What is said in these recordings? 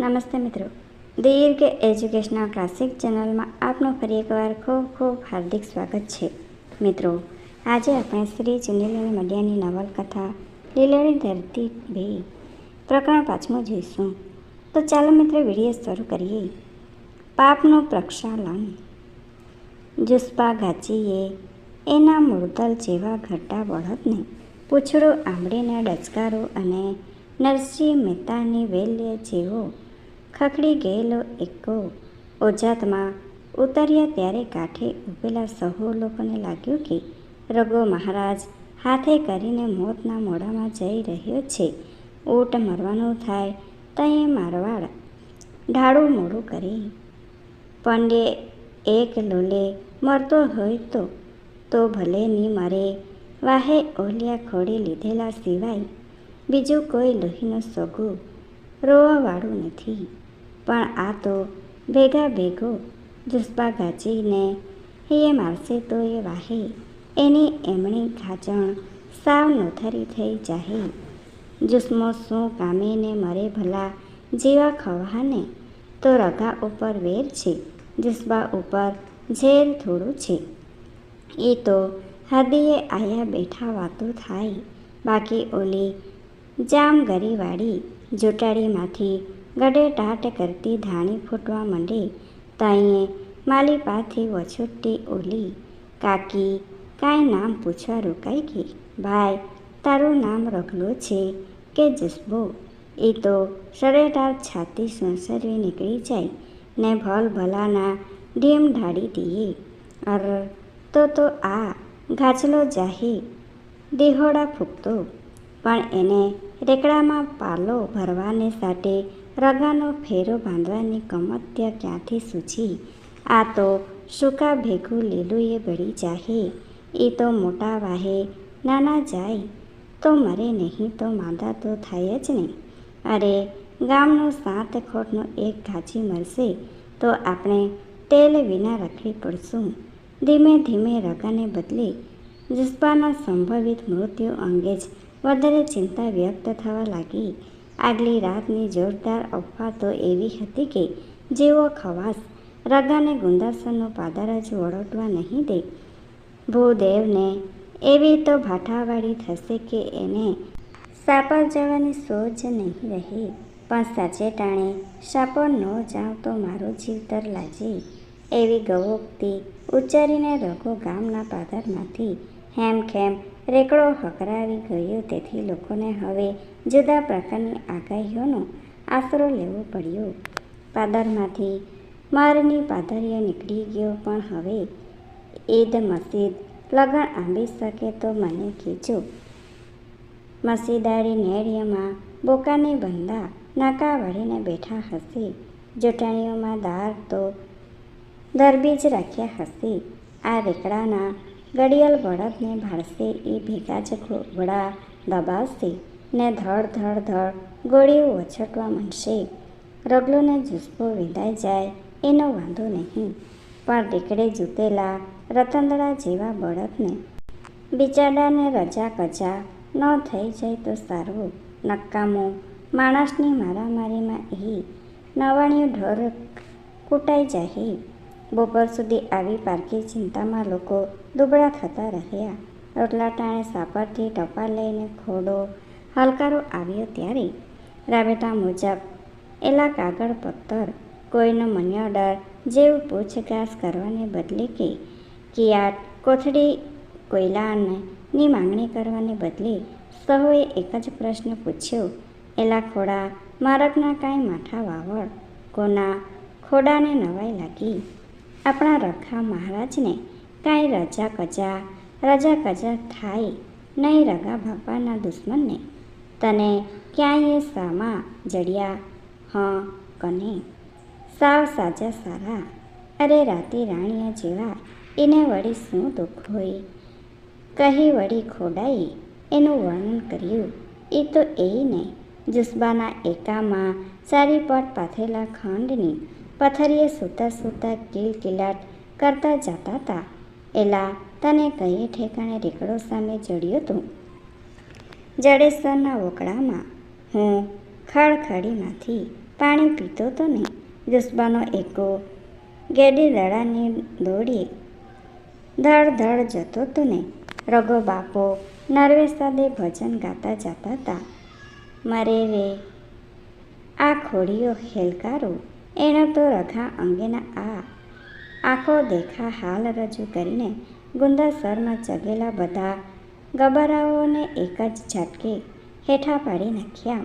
નમસ્તે મિત્રો. દીર્ઘ educational classic ચેનલમાં આપનું ફરી એકવાર ખૂબ ખૂબ હાર્દિક સ્વાગત છે. મિત્રો, આજે આપણે શ્રી ચુંદીલાલ મડિયાની નવલકથા લીલડી ધરતી બે પ્રકરણ પાંચમું જોઈશું. તો ચાલો મિત્રો વીડિયો શરૂ કરીએ. પાપનું પ્રક્ષાલન. જુસ્પા ગાચીએ એના મૂળતલ જેવા ઘટા બળદને પૂંછડું આંબળીને ડચકારો અને નરસિંહ મહેતાની વેલ્ય જેવો ખખડી ગયેલો એકો ઓજાતમાં ઉતર્યા ત્યારે કાંઠે ઊભેલા સહુ લોકોને લાગ્યું કે, રઘુ મહારાજ, હાથે કરીને મોતના મોઢામાં જઈ રહ્યો છે. ઊંટ મરવાનું થાય તયે મારવાડ. ઢાળું મોડું કરી પંડે એક લોલે, મરતો હોય તો તો ભલે ની મરે. વાહે ઓલિયા ખોડી લીધેલા સિવાય બીજું કોઈ લોહીનું સગું રોવાવાળું નથી. પણ આ તો ભેગા ભેગો જુસ્પા ગાચીને એ મારશે તો એ વાહે, એની એમણી ખાચણ સાવ નોથરી થઈ જાહે. જુસ્મો શું કામે ને મરે ભલા જેવા ખવાને? તો રગા ઉપર વેર છે જુસ્બા ઉપર ઝેર થોડું છે. એ તો હદીએ આયા બેઠા વાતો થાય. બાકી ઓલી જામગરીવાળી જોટાડીમાંથી ગડે ટાટ કરતી ધાણી ફૂટવા માંડી. તાઈએ માલીપાથી વછોટી ઓલી, કાકી, કાંઈ નામ પૂછવા રોકાઈ ગઈ ભાઈ, તારું નામ રખલું છે કે જસબો? એ તો સરેટાર છાતી સંસરવી નીકળી જાય ને ભલ ભલાના ઢીમ ઢાળી દઈએ અર, તો તો આ ગાચલો જાહી દેહોડા ફૂંકતો. પણ એને રેકડામાં પાલો ભરવાને સાથે રગાનો ફેરો બાંધવાની કમત્ય ક્યાંથી સૂચી આ તો સૂકા ભેગું લીલું એ બળી જાહે. એ તો મોટા વાહે, નાના જાય. તો મરે નહીં તો માંદા તો થાય જ નહીં. અરે, ગામનો સાત ખોટનો એક ઘાચી મળશે, તો આપણે તેલ વિના રખડી પડશું. ધીમે ધીમે રગાને બદલે જુસ્બાના સંભવિત મૃત્યુ અંગે જ વધારે ચિંતા વ્યક્ત થવા લાગી. આગલી રાતની જોરદાર અફવા તો એવી હતી કે જેવો ખવાસ રગાને ગુંદાસરનો પાદર જ વળોટવા નહીં દે. ભૂદેવને એવી તો ભાઠાવાળી થશે કે એને સાપર જવાની સોચ નહીં રહે. પણ સાચે ટાણે સાપર ન જાઉં તો મારું જીવતર લાજે એવી ગવોક્તિ ઉચ્ચારીને રઘુ ગામના પાદરમાંથી હેમખેમ રેકડો હકરાવી ગયો તેથી લોકોને હવે જુદા પ્રકારની આગાહીઓનો આશરો લેવો પડ્યો. પાદરમાંથી મારની પાદરીઓ નીકળી ગયો, પણ હવે ઈદ મસ્જિદ લગન આંબી શકે તો મને કહેજો. મસીદાળી નેડિયામાં બોકાની બંદા નાકા વળીને બેઠા હશે. જોટાણીઓમાં દાર તો દરબી જ રાખ્યા હશે. આ રેકડાના ગડિયલ બળદને ભાળશે, એ ભેગા જ ઘોડા દબાવશે ને ધડ ધડ ધડ ગોળીઓ વછટવા માંડશે. રગલોને જુસ્પો વિંધાઈ જાય, એનો વાંધો નહીં. પણ રેકડે જૂતેલા રતંદડા જેવા બળદને બિચાડાને રજા કજા ન થઈ જાય તો સારું નક્કામો માણસની મારામારીમાં એ નવાણિયું ઢોર કૂટાઈ જાય બપોર સુધી આવી પારકી ચિંતામાં લોકો દુબળા થતા રહ્યા. રોટલા ટાણે સાપરથી ટપા લઈને ખોડો હલકારો આવ્યો ત્યારે રાબેતા મુજબ એલા કાગળ પત્તર, કોઈનો મન્યોડર જેવું પૂછગાછ કરવાને બદલે કે કિયાટ, કોથળી કોયલાની માંગણી કરવાને બદલે સહુએ એક જ પ્રશ્ન પૂછ્યો. એલા ખોડા મારકના કાંઈ માઠા વાવળ કોના ખોડાને નવાઈ લાગી. આપણા રખા મહારાજને કાંઈ રજા કજા રજા કજા થાય નહીં રગા બાપાના દુશ્મનને. તને ક્યાંય સામા જડિયા? હ, કને? સાવ સાજા સારા. અરે રાતે રાણીયા જેવા એને વળી શું દુઃખ હોય? કહી વળી ખોડાઈ એનું વર્ણન કર્યું. એ તો એ ને, જુસ્બાના એકામાં સારી પટ પાથરેલા ખંડની પથરીએ સૂતા સૂતા કિલકિલાટ કરતા જતા હતા એલા તને કઈ ઠેકાણે રેકડો સામે જડ્યો તું? જડેશ્વરના વોકળામાં હું ખડખડીમાંથી પાણી પીતો તો ને જુસ્બાનો એકો ગેડી દડાની દોડીએ ધડ ધડ જતો તો ને રઘો બાપો નરવેસાદે ભજન ગાતા જતા હતા મરે રે આ ખોડીઓ હેલકારો એનો તો રથા અંગેના આ આખો દેખા હાલ રજૂ કરીને ગુંદાસરમાં ચગેલા બધા ગબરાઓને એક જ ઝટકે હેઠા પાડી નાખ્યા.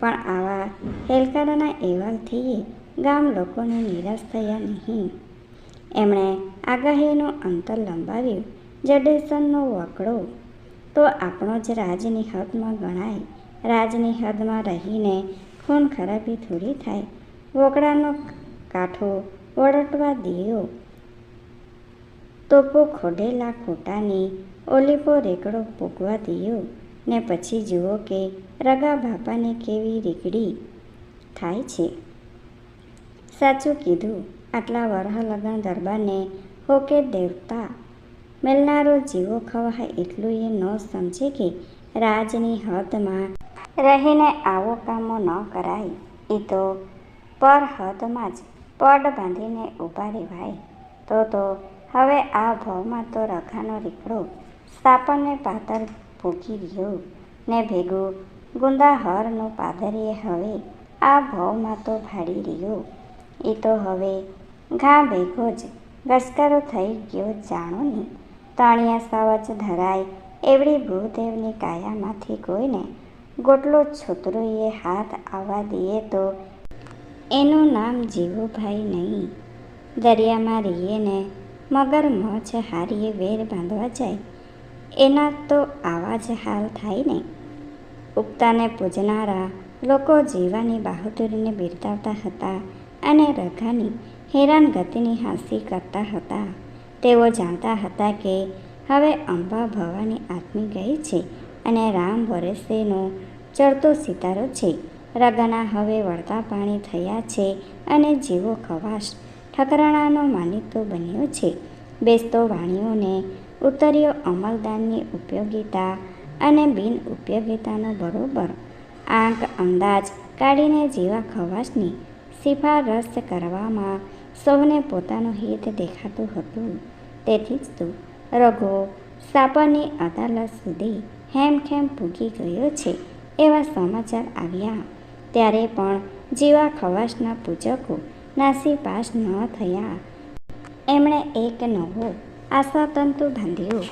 પણ આવા હેલકારાના અહેવાલથી ગામ લોકોને નિરાશ થયા નહીં. એમણે આગાહીનું અંતર લંબાવ્યું. જડેસનનો વકડો તો આપણો જ રાજની હદમાં ગણાય. રાજની હદમાં રહીને ખૂન ખરાબી થોડી થાય. વોકડાનો કાંઠો વળટવા દિયો. તોપો ખોડેલા ખોટાની ઓલીપો રેકડો પૂગવા દિયો. ને પછી જુઓ કે રગા બાપાને કેવી રીકડી થાય છે. સાચું કીધું. આટલા વરહ દરબારને હોકે દેવતા. મેલનારો જીવો ખવાય એટલું એ ન સમજે કે રાજની હદમાં રહીને આવો કામો ન કરાય. એ તો પર હદમાં જ પડ બાંધીને ઊભા રહેવાય. તો તો, હવે આ ભાવમાં તો રખાનો રીકડો સાપણને પાતર ભૂકી રહ્યો ને ભેગું ગુંદાહરનું પાદરીએ હવે આ ભાવમાં તો ભાડી રહ્યો. એ તો હવે ઘા ભેગો જ ઘસકારો થઈ ગયો જાણો ને. તણિયા સાવજ ધરાય એવડી ભૂદેવની કાયામાંથી કોઈને ગોટલો છોતરોએ હાથ આવવા દઈએ તો એનું નામ જીવુભાઈ નહીં. દરિયામાં રહીએ ને મગરમચ્છ હારીએ વેર બાંધવા જાય. એના તો આવા જ હાલ થાય ને. ઉગતાને પૂજનારા લોકો જીવાની બહાદુરીને બિરદાવતા હતા અને રઘાની હેરાનગતિની હાંસી કરતા હતા. તેઓ જાણતા હતા કે હવે અંબા ભવાની આત્મી ગઈ છે અને રામ વરસેનો ચડતો સિતારો છે. રગાના હવે વળતા પાણી થયા છે અને જીવો ખવાશ ઠકરાણાનો માનીતો બન્યો છે. બેસતો વાણીઓને ઉતર્યો અમલદાનની ઉપયોગિતા અને બિન ઉપયોગિતાનો બરોબર. આંક, અંદાજ કાઢીને જીવા ખવાશની સિફારસ કરવામાં સૌને પોતાનું હિત દેખાતું હતું. તેથી જ તો રઘો સાપરની અદાલત સુધી હેમખેમ પૂગી ગયો છે એવા સમાચાર આવ્યા. ત્યારે પણ જીવા ખવાસના પૂજકો નાસીપાસ ન થયા. એમણે એક નવો આશાતંતુ બાંધ્યો.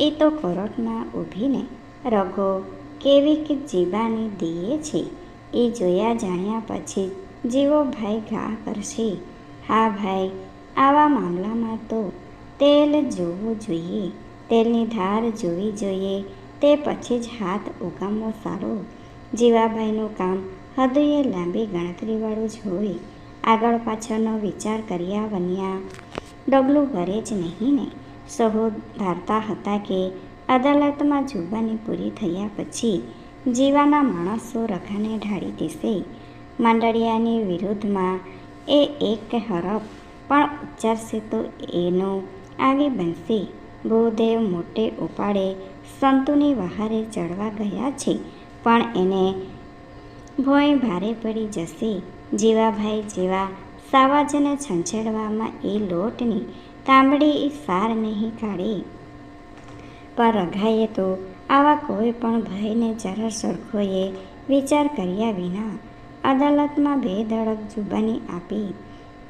એ તો ખોરાકમાં ઊભીને રઘો કેવી કે જીબાની દીએ છે. એ જોયા જાણ્યા પછી જીવો ભાઈ ઘા કરશે. હા ભાઈ, આવા મામલામાં તો તેલ જોવું જોઈએ. તેલની ધાર જોવી જોઈએ. તે પછી જ હાથ ઉગામવો સારો. જીવાભાઈનું કામ હૃદયે લાંબી ગણતરીવાળું જ હોય. આગળ પાછળનો વિચાર કર્યા વન્યા. ડગલું ભરે જ નહીં ને. સહો ધારતા હતા કે અદાલતમાં જુબાની પૂરી થયા પછી જીવાના માણસો રખાને ઢાળી દેશે. માંડળિયાની વિરુદ્ધમાં એ એક હરફ પણ ઉચ્ચારશે તો એનો આવી બનશે. ભૂદેવ મોટે ઉપાડે સંતુની વહારે ચડવા ગયા છે, પણ એને ભોય ભારે પડી જશે. જીવાભાઈ જેવા સાવાજને છંછેડવામાં એ લોટની તાંબડી સાર નહીં કાઢે. પણ રઘાએ તો આવા કોઈ પણ ભયને જરા સરખોએ વિચાર કર્યા વિના અદાલતમાં બે ધડક જુબાની આપી.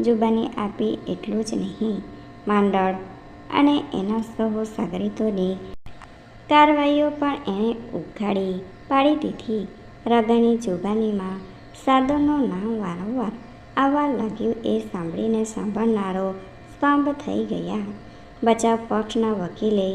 જુબાની આપી એટલું જ નહીં, માંડળ અને એના સહુ સાગરીતોની કારવાઈઓ પણ એણે ઉઘાડી પાડી દીધી. રગાની જુબાનીમાં સાદરનું નામ વારંવાર આવવા લાગ્યું એ સાંભળીને સાંભળનારો સ્તંભ થઈ ગયા. બચાવ પક્ષના વકીલે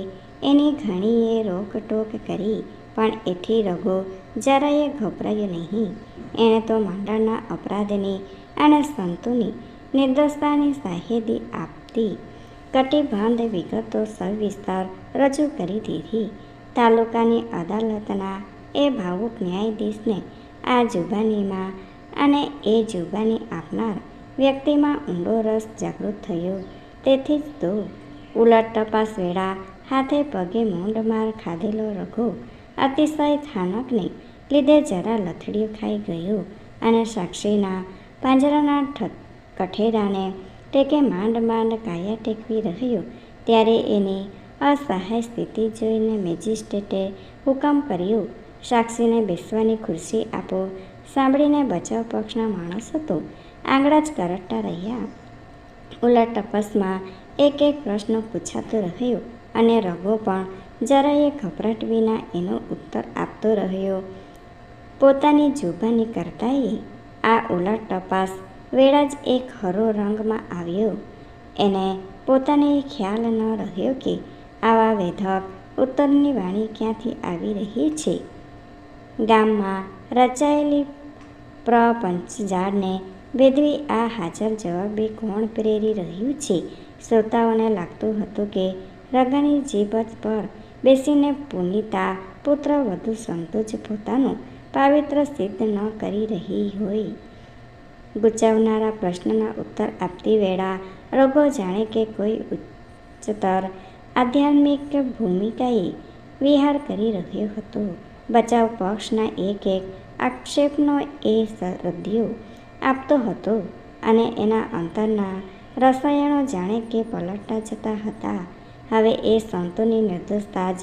એની ઘણીએ રોકટોક કરી, પણ એથી રઘો જરાય ગભરાયો નહીં. એણે તો માંડળના અપરાધની અને સંતોની નિર્દોષતાની સાહેદી આપતી કટિબંધ વિગતો સવિસ્તાર રજૂ કરી દીધી. તાલુકાની અદાલતના એ ભાવુક ન્યાયાધીશને આ જુબાનીમાં અને એ જુબાની આપનાર વ્યક્તિમાં ઊંડો રસ જાગૃત થયો. તેથી જ તો ઉલટ તપાસ વેળા હાથે પગે મૂંડમાર ખાધેલો રઘો અતિશય થાનકને લીધે જરા લથડીયું ખાઈ ગયો અને સાક્ષીના પાંજરાના કઠેરાને ટેકે માંડ માંડ કાયા ટેકવી રહ્યો ત્યારે એની અસહાય સ્થિતિ જોઈને મેજિસ્ટ્રેટે હુકમ કર્યો સાક્ષીને બેસવાની ખુરશી આપો, સાંભળીને બચાવ પક્ષના માણસ હતો. આંગળા જ કરટતા રહ્યા. ઉલટ તપાસમાં એક એક પ્રશ્ન પૂછાતો રહ્યો અને રઘો પણ જરાય ગભરાટ વિના એનો ઉત્તર આપતો રહ્યો. પોતાની જુબાની કરતાંય આ ઉલટ તપાસ વેળા જ એક હરો રંગમાં આવ્યો. એને પોતાને ખ્યાલ ન રહ્યો કે આવા વેધક ઉત્તરની વાણી ક્યાંથી આવી રહી છે. ગામમાં રચાયેલી પ્રપંચજાળને ભેદવી આ હાજર જવાબે કોણ પ્રેરી રહ્યું છે? શ્રોતાઓને લાગતું હતું કે રગાની જીભત પર બેસીને પુનિતા પુત્ર વધુ સંતોષ પોતાનું પાવિત્ર સિદ્ધ ન કરી રહી હોય. ગુચાવનારા પ્રશ્નના ઉત્તર આપતી વેળા રગો જાણે કે કોઈ ઉચ્ચતર આધ્યાત્મિક ભૂમિકાએ વિહાર કરી રહ્યો હતો. બચાવ પક્ષના એક એક આક્ષેપનો એ રદિયો આપતો હતો અને એના અંતરના રસાયણો જાણે કે પલટતા જતા હતા. હવે એ સંતોની નિર્દોષતા જ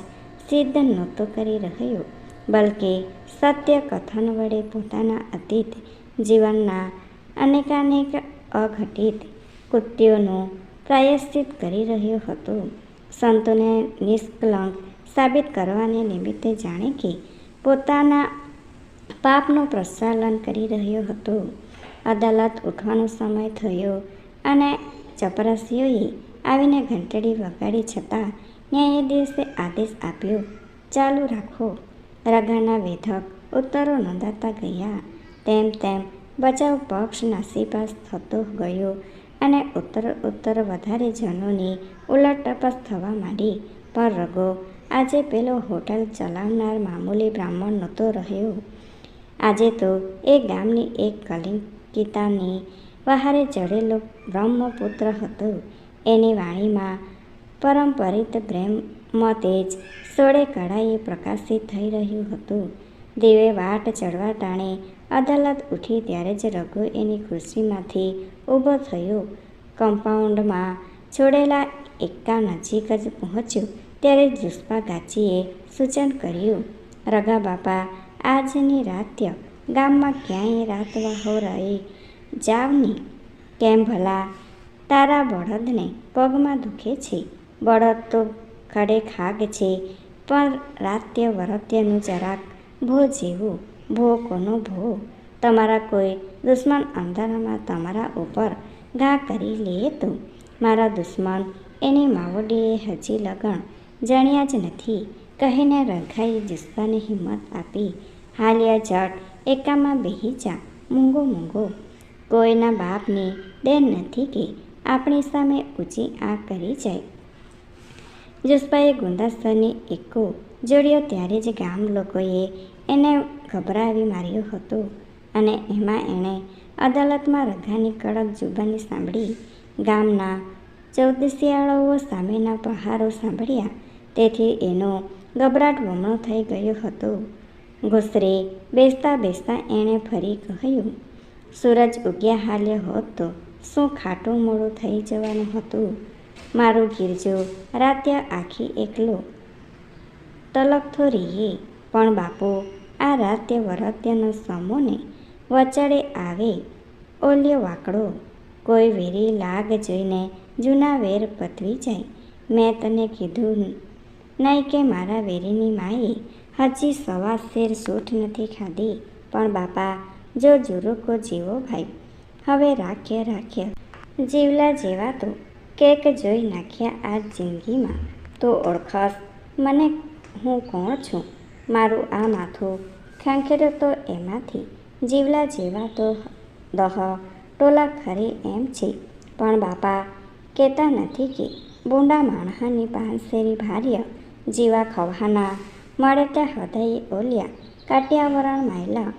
સિદ્ધ નહોતો કરી રહ્યો, બલકે સત્ય કથન વડે પોતાના અતીત જીવનના અનેકાનેક અઘટિત કૃત્યોનું પ્રાયશ્ચિત કરી રહ્યો હતો. સંતોને નિષ્કલંક સાબિત કરવાને નિમિત્તે જાણે કે પોતાના પાપનું પ્રસાલન કરી રહ્યો હતો. અદાલત ઉઠવાનો સમય થયો અને ચપરાસીઓએ આવીને ઘંટડી વગાડી છતાં ન્યાયાધીશે આદેશ આપ્યો, ચાલુ રાખો. રગાના વેધક ઉત્તરો નોંધાતા ગયા. તેમ તેમ બચાવ પક્ષ નાસીપાસ થતો ગયો અને ઉત્તર ઉત્તર વધારે જનોની ઉલટ તપાસ થવા માંડી. પણ રઘો આજે પેલો હોટલ ચલાવનાર મામૂલી બ્રાહ્મણ નહોતો રહ્યો. આજે તો એ ગામની એક કલિંકિતાની વહારે ચડેલો બ્રહ્મપુત્ર હતો. એની વાણીમાં પરંપરિત પ્રેમ તેજ સોળે કળાએ પ્રકાશિત થઈ રહ્યું હતું. દેવે વાટ ચડવા ટાણે અદાલત ઉઠી ત્યારે જ રઘુ એની ખુરશીમાંથી ઊભો થયો. કમ્પાઉન્ડમાં છોડેલા એકા નજીક જ પહોંચ્યો. ત્યારે જુસ્પા ગાચીએ સૂચન કર્યું રગા બાપા, આજની રાત્ય ગામમાં ક્યાંય રાતવાહો રહી? જાવની? કેમ ભલા? તારા બળદને પગમાં દુખે છે? બળદ તો ખડે ખાગ છે, પણ રાત્ય વરત્યનું જરાક ભો જેવું, ભો કોનો ભો? તમારા કોઈ દુશ્મન અંધારામાં તમારા ઉપર ઘા કરી લે તો? મારા દુશ્મન એની માવડીએ હજી લગણ જાણ્યા જ નથી. કહીને રઘાએ જુસ્સાને હિંમત આપી. હાલ્યા જટ, એકામાં બેહી જા. મૂંગો મૂંગો. કોઈના બાપની દેન નથી કે આપણી સામે ઊંચી આ કરી જાય. જુસ્પાએ ગુંદાસ્તરને એકો જોડ્યો ત્યારે જ ગામ લોકોએ એને ગભરાવી માર્યો હતો અને એમાં એણે અદાલતમાં રઘાની કડક જુબાની સાંભળી. ગામના ચૌદસિયાળાઓ સામેના પહારો સાંભળ્યા. તેથી એનો ગભરાટ બમણો થઈ ગયો હતો. ઘોસરે બેસતા બેસતા એણે ફરી કહ્યું, સૂરજ ઉગ્યા હાલ્યો હોત તો શું ખાટું મોડું થઈ જવાનું હતું? મારું ગીરજો રાત્ય આખી એકલો તલકથો રહીએ. પણ બાપુ, આ રાત્ય વરત્યનો સમોને વચાડે આવે ઓલ્યો વાકડો. કોઈ વેરી લાગ જોઈને જૂના વેર પતવી જાય. મેં તને કીધું નહીં કે મારા વેરીની માએ હજી સવા શેર સૂઠ નથી ખાધી. પણ બાપા, જો જુરુકો જીવો ભાઈ. હવે રાખ્ય રાખ્ય. જીવલા જેવા તો. કેક જોઈ નાખ્યા આ જિંદગીમાં. તો ઓળખાસ મને હું કોણ છું? મારું આ માથું ખેંખેરો તો એમાંથી. જીવલા જેવા તો દહ, ટોલા ખરી એમ છે. પણ બાપા, કહેતા નથી કે, બોંડા માણહાની પાનસેરી ભાર્ય. જીવા ખવાના. મળતા હૃદય ઓલ્યા. કાટિયાવરણ માયલા.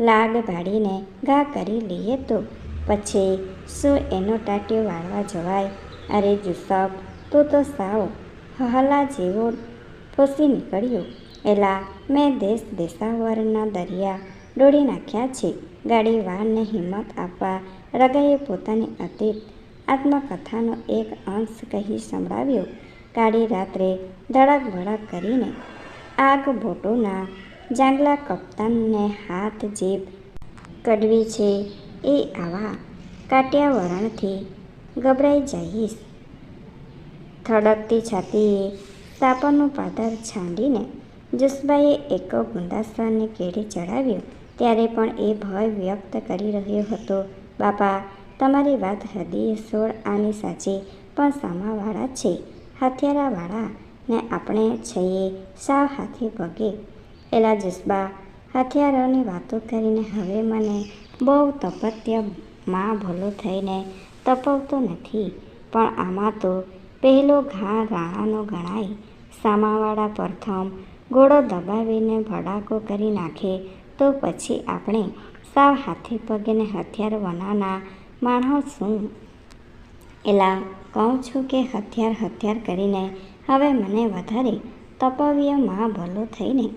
લાગ ભાડીને ઘા કરી લઈએ તો પછી શું એનો ટાટિયો વાળવા જવાય? અરે જુસબ તું તો સાવ હહલા જેવો ફૂસી નીકળ્યો. એલા, મેં દેશ દેશાવરના દરિયા ડોળી નાખ્યા છે. ગાડી વાળને હિંમત આપવા રગાએ પોતાની અતીત આત્મકથાનો એક અંશ કહી સંભળાવ્યો. કાળી રાત્રે ધડક ભડક કરીને આગ બોટોના જાંગલા કપ્તાનને હાથ જીભ કડવી છે. એ આવા કાટ્યાવરણથી ગભરાઈ જઈશ. થડકતી છાતીએ સાપરનું પાદર છાંડીને જસબાઈએ એક ગુંદાસરને કેળે ચડાવ્યો. ત્યારે પણ એ ભય વ્યક્ત કરી રહ્યો હતો, બાપા, તમારી વાત હૃદય સોળ આની સાચી, પણ સામાવાળા છે. હથિયારાવાળા ને આપણે છીએ સાવ હાથી પગે. એલા જસબા, હથિયારોની વાતો કરીને હવે મને બહુ તપત્યમાં ભલો થઈને તપવતો નથી. પણ આમાં તો પહેલો ઘા રાણાનો ગણાય. સામાવાળા પ્રથમ ઘોડો દબાવીને ભડાકો કરી નાખે તો પછી આપણે સાવ હાથી પગે ને હથિયાર વનાના માણસો શું એલા, કહું છું કે હથિયાર હથિયાર કરીને હવે મને વધારે તપવ્યમાં ભલો થઈને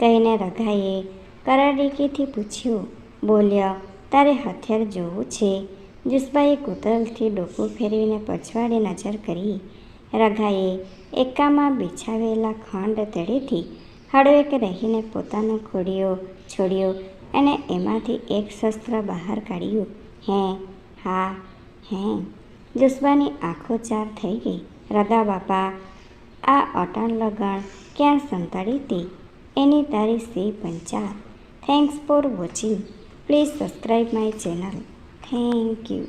કહીને રઘાએ કરાડીકીથી પૂછ્યું, બોલ્યો, તારે હથિયાર જોવું છે? જુસબાએ કૂતરથી ડોકું ફેરવીને પછવાડે નજર કરી. રઘાએ એકામાં બિછાવેલા ખંડ તળેથી હળવેક રહીને પોતાનો ખોડિયો છોડ્યો અને એમાંથી એક શસ્ત્ર બહાર કાઢ્યું. હે, હા, હે. જુસબાની આંખો ચાર થઈ ગઈ. રદા બાપા, આ અટણ લગણ ક્યાં સંતાડી તે? એની તારી સી પંચાર thanks for watching please subscribe my channel thank you